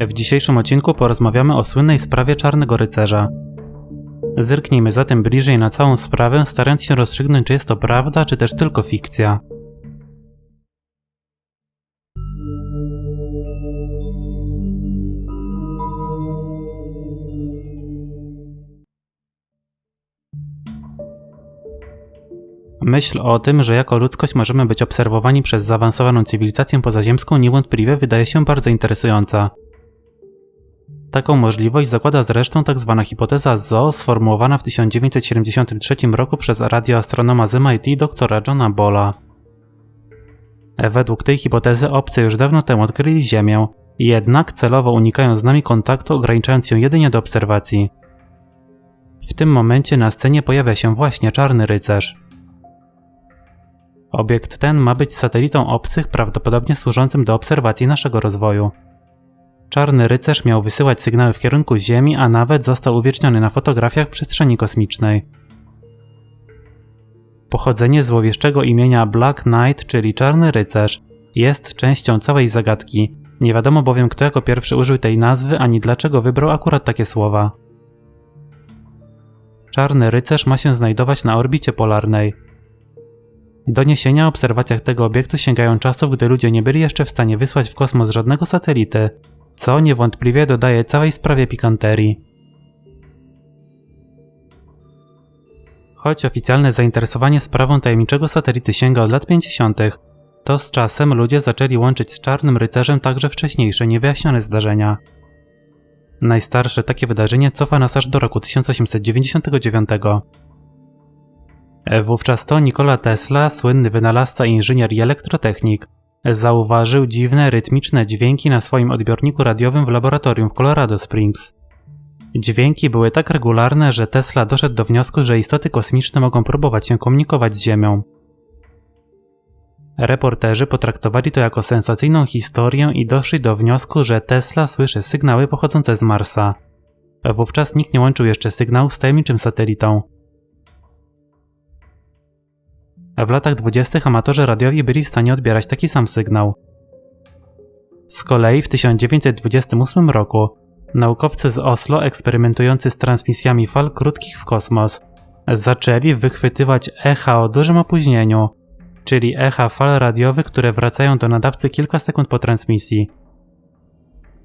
W dzisiejszym odcinku porozmawiamy o słynnej sprawie Czarnego Rycerza. Zerknijmy zatem bliżej na całą sprawę, starając się rozstrzygnąć, czy jest to prawda, czy też tylko fikcja. Myśl o tym, że jako ludzkość możemy być obserwowani przez zaawansowaną cywilizację pozaziemską niewątpliwie wydaje się bardzo interesująca. Taką możliwość zakłada zresztą tzw. Tak hipoteza ZOO sformułowana w 1973 roku przez radioastronoma z MIT dr Johna Bola. Według tej hipotezy obcy już dawno temu odkryli Ziemię, jednak celowo unikają z nami kontaktu, ograniczając się jedynie do obserwacji. W tym momencie na scenie pojawia się właśnie Czarny Rycerz. Obiekt ten ma być satelitą obcych, prawdopodobnie służącym do obserwacji naszego rozwoju. Czarny rycerz miał wysyłać sygnały w kierunku Ziemi, a nawet został uwieczniony na fotografiach przestrzeni kosmicznej. Pochodzenie złowieszczego imienia Black Knight, czyli Czarny Rycerz, jest częścią całej zagadki. Nie wiadomo bowiem, kto jako pierwszy użył tej nazwy, ani dlaczego wybrał akurat takie słowa. Czarny Rycerz ma się znajdować na orbicie polarnej. Doniesienia o obserwacjach tego obiektu sięgają czasów, gdy ludzie nie byli jeszcze w stanie wysłać w kosmos żadnego satelity, co niewątpliwie dodaje całej sprawie pikanterii. Choć oficjalne zainteresowanie sprawą tajemniczego satelity sięga od lat 50., to z czasem ludzie zaczęli łączyć z Czarnym Rycerzem także wcześniejsze, niewyjaśnione zdarzenia. Najstarsze takie wydarzenie cofa nas aż do roku 1899. Wówczas to Nikola Tesla, słynny wynalazca, inżynier i elektrotechnik, zauważył dziwne, rytmiczne dźwięki na swoim odbiorniku radiowym w laboratorium w Colorado Springs. Dźwięki były tak regularne, że Tesla doszedł do wniosku, że istoty kosmiczne mogą próbować się komunikować z Ziemią. Reporterzy potraktowali to jako sensacyjną historię i doszli do wniosku, że Tesla słyszy sygnały pochodzące z Marsa. Wówczas nikt nie łączył jeszcze sygnału z tajemniczym satelitą. W latach 20. amatorzy radiowi byli w stanie odbierać taki sam sygnał. Z kolei w 1928 roku naukowcy z Oslo eksperymentujący z transmisjami fal krótkich w kosmos zaczęli wychwytywać echa o dużym opóźnieniu, czyli echa fal radiowych, które wracają do nadawcy kilka sekund po transmisji.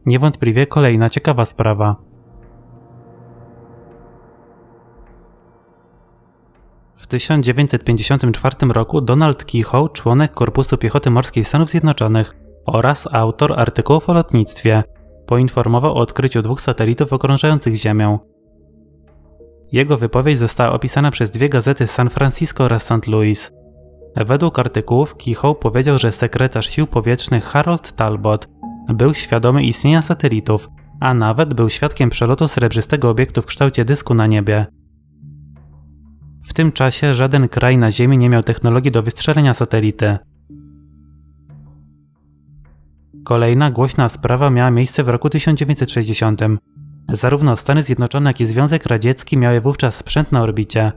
Niewątpliwie kolejna ciekawa sprawa. 1954 roku Donald Keyhoe, członek Korpusu Piechoty Morskiej Stanów Zjednoczonych oraz autor artykułów o lotnictwie, poinformował o odkryciu dwóch satelitów okrążających Ziemię. Jego wypowiedź została opisana przez dwie gazety San Francisco oraz St. Louis. Według artykułów Keyhoe powiedział, że sekretarz sił powietrznych Harold Talbot był świadomy istnienia satelitów, a nawet był świadkiem przelotu srebrzystego obiektu w kształcie dysku na niebie. W tym czasie żaden kraj na Ziemi nie miał technologii do wystrzelenia satelity. Kolejna głośna sprawa miała miejsce w roku 1960. Zarówno Stany Zjednoczone, jak i Związek Radziecki miały wówczas sprzęt na orbicie.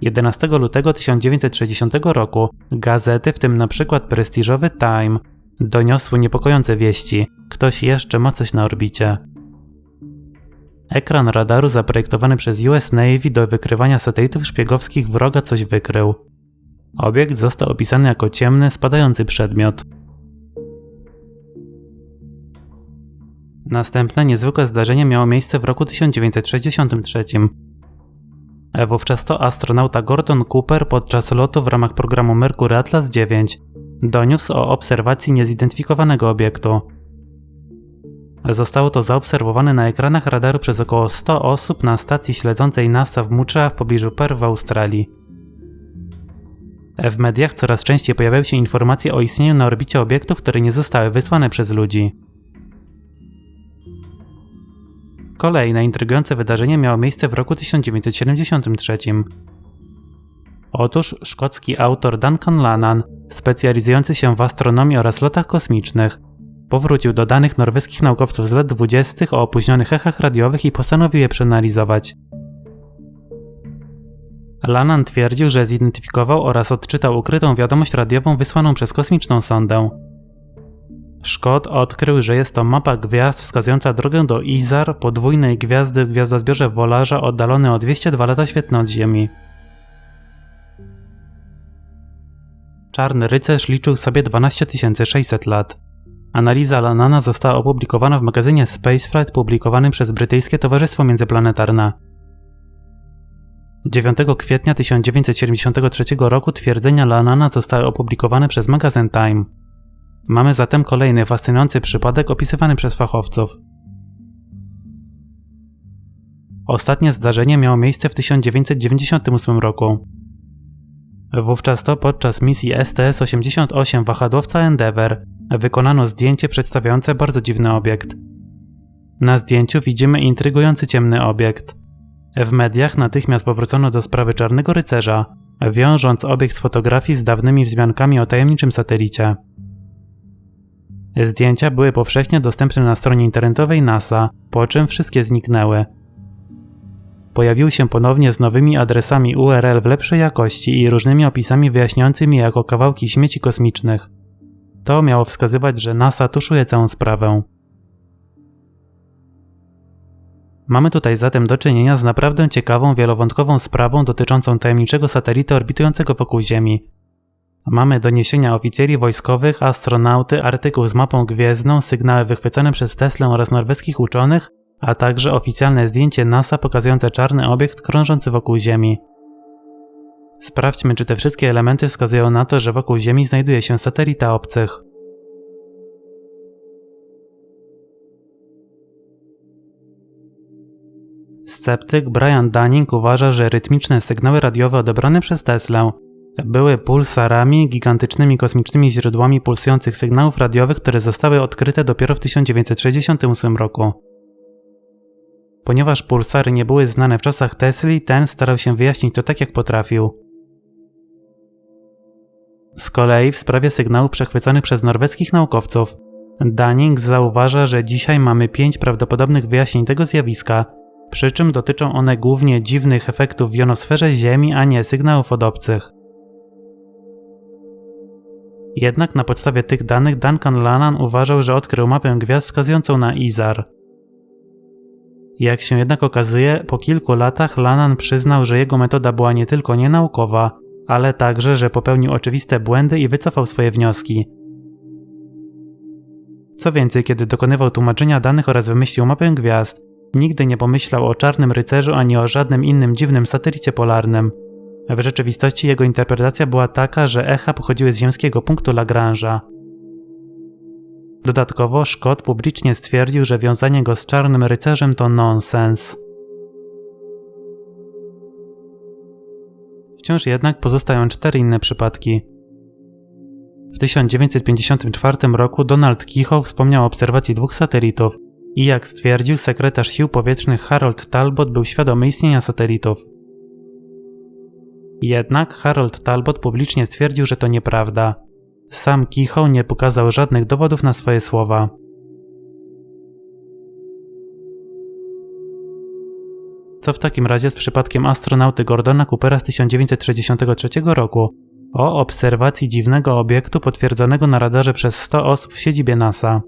11 lutego 1960 roku gazety, w tym przykład prestiżowy Time, doniosły niepokojące wieści. Ktoś jeszcze ma coś na orbicie. Ekran radaru zaprojektowany przez US Navy do wykrywania satelitów szpiegowskich wroga coś wykrył. Obiekt został opisany jako ciemny, spadający przedmiot. Następne niezwykłe zdarzenie miało miejsce w roku 1963. Wówczas to astronauta Gordon Cooper podczas lotu w ramach programu Mercury Atlas 9 doniósł o obserwacji niezidentyfikowanego obiektu. Zostało to zaobserwowane na ekranach radaru przez około 100 osób na stacji śledzącej NASA w Mucza w pobliżu Perth w Australii. W mediach coraz częściej pojawiają się informacje o istnieniu na orbicie obiektów, które nie zostały wysłane przez ludzi. Kolejne intrygujące wydarzenie miało miejsce w roku 1973. Otóż szkocki autor Duncan Lannan, specjalizujący się w astronomii oraz lotach kosmicznych, Powrócił do danych norweskich naukowców z lat 20. o opóźnionych echach radiowych i postanowił je przeanalizować. Lannan twierdził, że zidentyfikował oraz odczytał ukrytą wiadomość radiową wysłaną przez kosmiczną sondę. Scott odkrył, że jest to mapa gwiazd wskazująca drogę do Izar, podwójnej gwiazdy w gwiazdozbiorze Wolarza oddalony o 202 lata świetne od Ziemi. Czarny rycerz liczył sobie 12 600 lat. Analiza Lanana została opublikowana w magazynie Spaceflight publikowanym przez brytyjskie Towarzystwo Międzyplanetarne. 9 kwietnia 1973 roku twierdzenia Lanana zostały opublikowane przez magazyn Time. Mamy zatem kolejny fascynujący przypadek opisywany przez fachowców. Ostatnie zdarzenie miało miejsce w 1998 roku. Wówczas to podczas misji STS-88 wahadłowca Endeavour wykonano zdjęcie przedstawiające bardzo dziwny obiekt. Na zdjęciu widzimy intrygujący ciemny obiekt. W mediach natychmiast powrócono do sprawy Czarnego Rycerza, wiążąc obiekt z fotografii z dawnymi wzmiankami o tajemniczym satelicie. Zdjęcia były powszechnie dostępne na stronie internetowej NASA, po czym wszystkie zniknęły. Pojawiły się ponownie z nowymi adresami URL w lepszej jakości i różnymi opisami wyjaśniającymi jako kawałki śmieci kosmicznych. To miało wskazywać, że NASA tuszuje całą sprawę. Mamy tutaj zatem do czynienia z naprawdę ciekawą, wielowątkową sprawą dotyczącą tajemniczego satelity orbitującego wokół Ziemi. Mamy doniesienia oficjeli wojskowych, astronauty, artykuł z mapą gwiezdną, sygnały wychwycone przez Teslę oraz norweskich uczonych, a także oficjalne zdjęcie NASA pokazujące czarny obiekt krążący wokół Ziemi. Sprawdźmy, czy te wszystkie elementy wskazują na to, że wokół Ziemi znajduje się satelita obcych. Sceptyk Brian Dunning uważa, że rytmiczne sygnały radiowe odebrane przez Teslę były pulsarami, gigantycznymi kosmicznymi źródłami pulsujących sygnałów radiowych, które zostały odkryte dopiero w 1968 roku. Ponieważ pulsary nie były znane w czasach Tesli, ten starał się wyjaśnić to tak jak potrafił. Z kolei w sprawie sygnałów przechwycanych przez norweskich naukowców, Dunning zauważa, że dzisiaj mamy pięć prawdopodobnych wyjaśnień tego zjawiska, przy czym dotyczą one głównie dziwnych efektów w jonosferze Ziemi, a nie sygnałów od obcych. Jednak na podstawie tych danych Duncan Lannan uważał, że odkrył mapę gwiazd wskazującą na Izar. Jak się jednak okazuje, po kilku latach Lannan przyznał, że jego metoda była nie tylko nienaukowa, ale także, że popełnił oczywiste błędy i wycofał swoje wnioski. Co więcej, kiedy dokonywał tłumaczenia danych oraz wymyślił mapę gwiazd, nigdy nie pomyślał o czarnym rycerzu ani o żadnym innym dziwnym satelicie polarnym. W rzeczywistości jego interpretacja była taka, że echa pochodziły z ziemskiego punktu Lagrange'a. Dodatkowo Scott publicznie stwierdził, że wiązanie go z czarnym rycerzem to nonsens. Wciąż jednak pozostają cztery inne przypadki. W 1954 roku Donald Keyhoe wspomniał o obserwacji dwóch satelitów i jak stwierdził sekretarz sił powietrznych Harold Talbot był świadomy istnienia satelitów. Jednak Harold Talbot publicznie stwierdził, że to nieprawda. Sam Keyhoe nie pokazał żadnych dowodów na swoje słowa. Co w takim razie z przypadkiem astronauty Gordona Coopera z 1963 roku o obserwacji dziwnego obiektu potwierdzonego na radarze przez 100 osób w siedzibie NASA?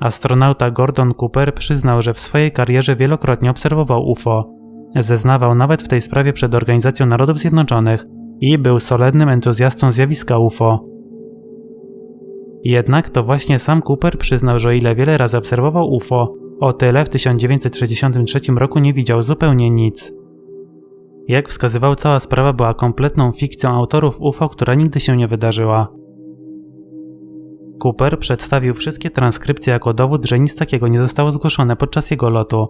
Astronauta Gordon Cooper przyznał, że w swojej karierze wielokrotnie obserwował UFO. Zeznawał nawet w tej sprawie przed Organizacją Narodów Zjednoczonych i był solennym entuzjastą zjawiska UFO. Jednak to właśnie sam Cooper przyznał, że o ile wiele razy obserwował UFO, o tyle w 1963 roku nie widział zupełnie nic. Jak wskazywał, cała sprawa była kompletną fikcją autorów UFO, która nigdy się nie wydarzyła. Cooper przedstawił wszystkie transkrypcje jako dowód, że nic takiego nie zostało zgłoszone podczas jego lotu.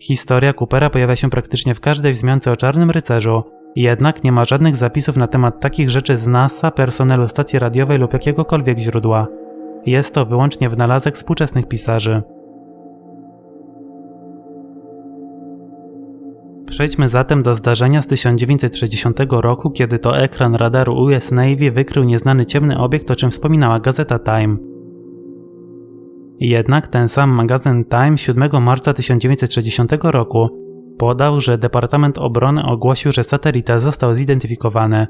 Historia Coopera pojawia się praktycznie w każdej wzmiance o Czarnym Rycerzu, jednak nie ma żadnych zapisów na temat takich rzeczy z NASA, personelu stacji radiowej lub jakiegokolwiek źródła. Jest to wyłącznie wynalazek współczesnych pisarzy. Przejdźmy zatem do zdarzenia z 1960 roku, kiedy to ekran radaru US Navy wykrył nieznany ciemny obiekt, o czym wspominała gazeta Time. Jednak ten sam magazyn Time 7 marca 1960 roku podał, że Departament Obrony ogłosił, że satelita został zidentyfikowany.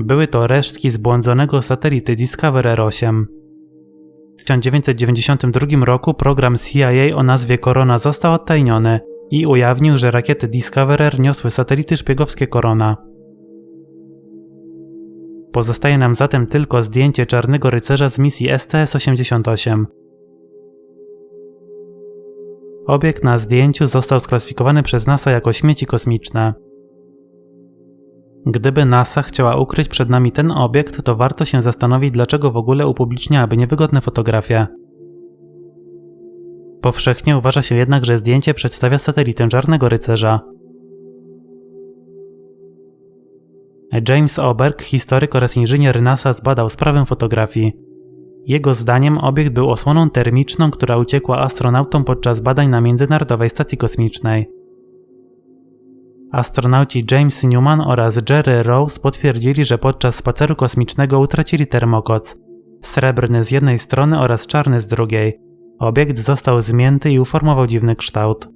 Były to resztki zbłądzonego satelity Discoverer 8. W 1992 roku program CIA o nazwie Corona został odtajniony i ujawnił, że rakiety Discoverer niosły satelity szpiegowskie Corona. Pozostaje nam zatem tylko zdjęcie czarnego rycerza z misji STS-88. Obiekt na zdjęciu został sklasyfikowany przez NASA jako śmieci kosmiczne. Gdyby NASA chciała ukryć przed nami ten obiekt, to warto się zastanowić, dlaczego w ogóle upubliczniałaby niewygodne fotografie. Powszechnie uważa się jednak, że zdjęcie przedstawia satelitę Czarnego Rycerza. James Oberg, historyk oraz inżynier NASA, zbadał sprawę fotografii. Jego zdaniem obiekt był osłoną termiczną, która uciekła astronautom podczas badań na Międzynarodowej Stacji Kosmicznej. Astronauci James Newman oraz Jerry Rose potwierdzili, że podczas spaceru kosmicznego utracili termokoc. Srebrny z jednej strony oraz czarny z drugiej. Obiekt został zmięty i uformował dziwny kształt.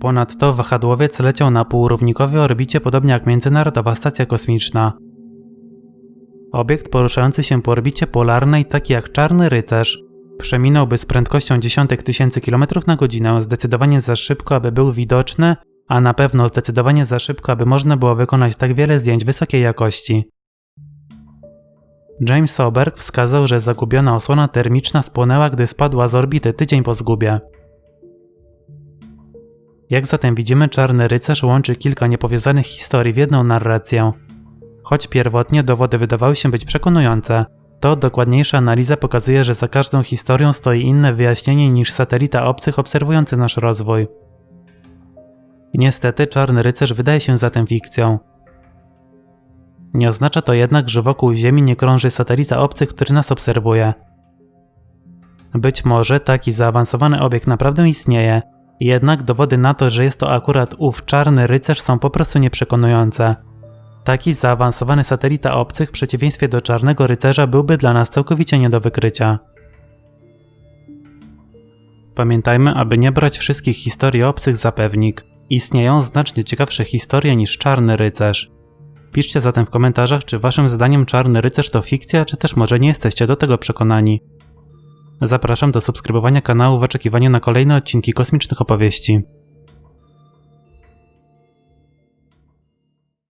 Ponadto wahadłowiec leciał na półrównikowej orbicie podobnie jak Międzynarodowa Stacja Kosmiczna. Obiekt poruszający się po orbicie polarnej, taki jak Czarny Rycerz, przeminąłby z prędkością dziesiątek tysięcy kilometrów na godzinę zdecydowanie za szybko, aby był widoczny, a na pewno zdecydowanie za szybko, aby można było wykonać tak wiele zdjęć wysokiej jakości. James Oberg wskazał, że zagubiona osłona termiczna spłonęła, gdy spadła z orbity tydzień po zgubie. Jak zatem widzimy, Czarny Rycerz łączy kilka niepowiązanych historii w jedną narrację. Choć pierwotnie dowody wydawały się być przekonujące, to dokładniejsza analiza pokazuje, że za każdą historią stoi inne wyjaśnienie niż satelita obcych obserwujący nasz rozwój. niestety Czarny Rycerz wydaje się zatem fikcją. Nie oznacza to jednak, że wokół Ziemi nie krąży satelita obcych, który nas obserwuje. Być może taki zaawansowany obiekt naprawdę istnieje, jednak dowody na to, że jest to akurat ów czarny rycerz są po prostu nieprzekonujące. Taki zaawansowany satelita obcych w przeciwieństwie do czarnego rycerza byłby dla nas całkowicie nie do wykrycia. Pamiętajmy, aby nie brać wszystkich historii obcych za pewnik. Istnieją znacznie ciekawsze historie niż czarny rycerz. Piszcie zatem w komentarzach, czy waszym zdaniem czarny rycerz to fikcja, czy też może nie jesteście do tego przekonani. Zapraszam do subskrybowania kanału w oczekiwaniu na kolejne odcinki kosmicznych opowieści.